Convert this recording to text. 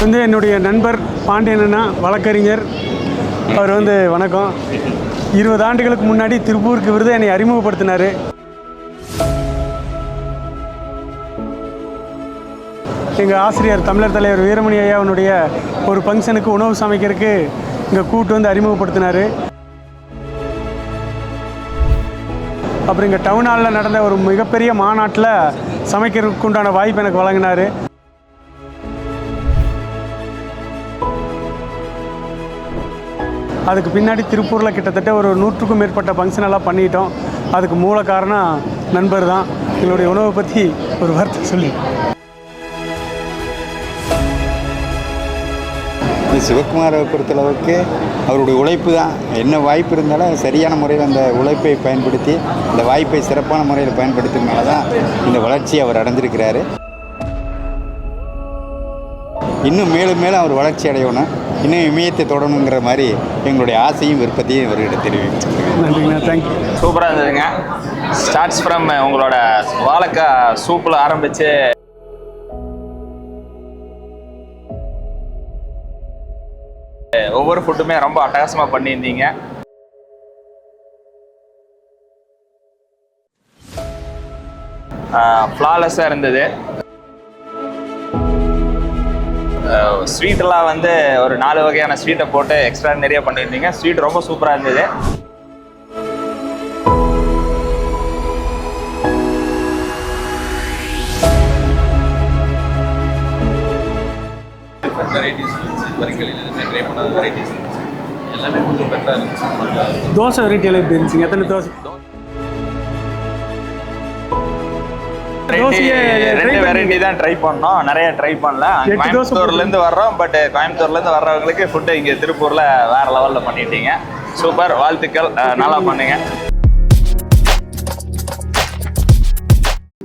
வந்து என்னுடைய நண்பர் பாண்டியனா வழக்கறிஞர். அவர் வந்து வணக்கம். இருபது ஆண்டுகளுக்கு முன்னாடி திருப்பூருக்கு விருது என்னை அறிமுகப்படுத்தினார். எங்கள் ஆசிரியர் தமிழர் தலைவர் வீரமணி ஐயாவினுடைய ஒரு ஃபங்க்ஷனுக்கு உணவு சமைக்கிறதுக்கு இங்கே கூட்டு வந்து அறிமுகப்படுத்தினார். அப்புறம் இங்கே டவுன் ஹாலில் நடந்த ஒரு மிகப்பெரிய மாநாட்டில் சமைக்கிறதுக்கு உண்டான வாய்ப்பு எனக்கு வழங்கினார். அதுக்கு பின்னாடி திருப்பூரில் கிட்டத்தட்ட ஒரு நூற்றுக்கும் மேற்பட்ட ஃபங்க்ஷன் எல்லாம் பண்ணிட்டோம். அதுக்கு மூல காரணம் நண்பர் தான். எங்களுடைய உணவை பற்றி ஒரு வார்த்தை சொல்லி. இது சிவகுமாரை பொறுத்தளவுக்கு அவருடைய உழைப்பு தான். என்ன வாய்ப்பு இருந்தாலும் சரியான முறையில் அந்த உழைப்பை பயன்படுத்தி அந்த வாய்ப்பை சிறப்பான முறையில் பயன்படுத்தினால தான் இந்த வளர்ச்சியை அவர் அடைஞ்சிருக்கிறாரு. இன்னும் மேலும் மேலும் அவர் வளர்ச்சி அடையணும். இன்னும் இமயத்தை தொடணுங்கிற மாதிரி எங்களுடைய ஆசையும் விருப்பத்தையும் இவர்கிட்ட தெரிவிச்சுக்கிறேன் நன்றிங்கண்ணா தேங்க்யூ சூப்பராக இருந்ததுங்க. ஸ்டார்ட்ஸ் ஃப்ரம் உங்களோட வாழைக்காய் சூப்பில் ஆரம்பித்து ஒவ்வொரு ஃபுட்டுமே ரொம்ப அட்டகாசமாக பண்ணியிருந்தீங்க. ஃப்ளாலெஸ்ஸாக இருந்தது. ஸ்வீட்டெல்லாம் வந்து ஒரு நாலு வகையான ஸ்வீட்டை போட்டு எக்ஸ்ட்ரா நிறைய பண்ணியிருந்தீங்க. ஸ்வீட் ரொம்ப சூப்பராக இருந்தது. வெரைட்டிஸ் இருந்துச்சு வரிகளில் இருந்து ட்ரை பண்ணாத வெரைட்டிஸ் இருந்துச்சு எல்லாமே கொஞ்சம் பெட்டராக இருந்துச்சு தோசை வெரைட்டியில் எப்படி இருந்துச்சுங்க? எத்தனை தோசை? தோசையை. வெரைட்டி தான் ட்ரை பண்ணோம். நிறைய ட்ரை பண்ணல. கோயம்புத்தூர்ல இருந்து வர்றோம். பட் கோயம்புத்தூர்ல இருந்து வர்றவங்களுக்கு ஃபுட்டு இங்க திருப்பூர்ல வேற லெவல்ல பண்ணிட்டீங்க. சூப்பர் வாழ்த்துக்கள். நல்லா பண்ணுங்க.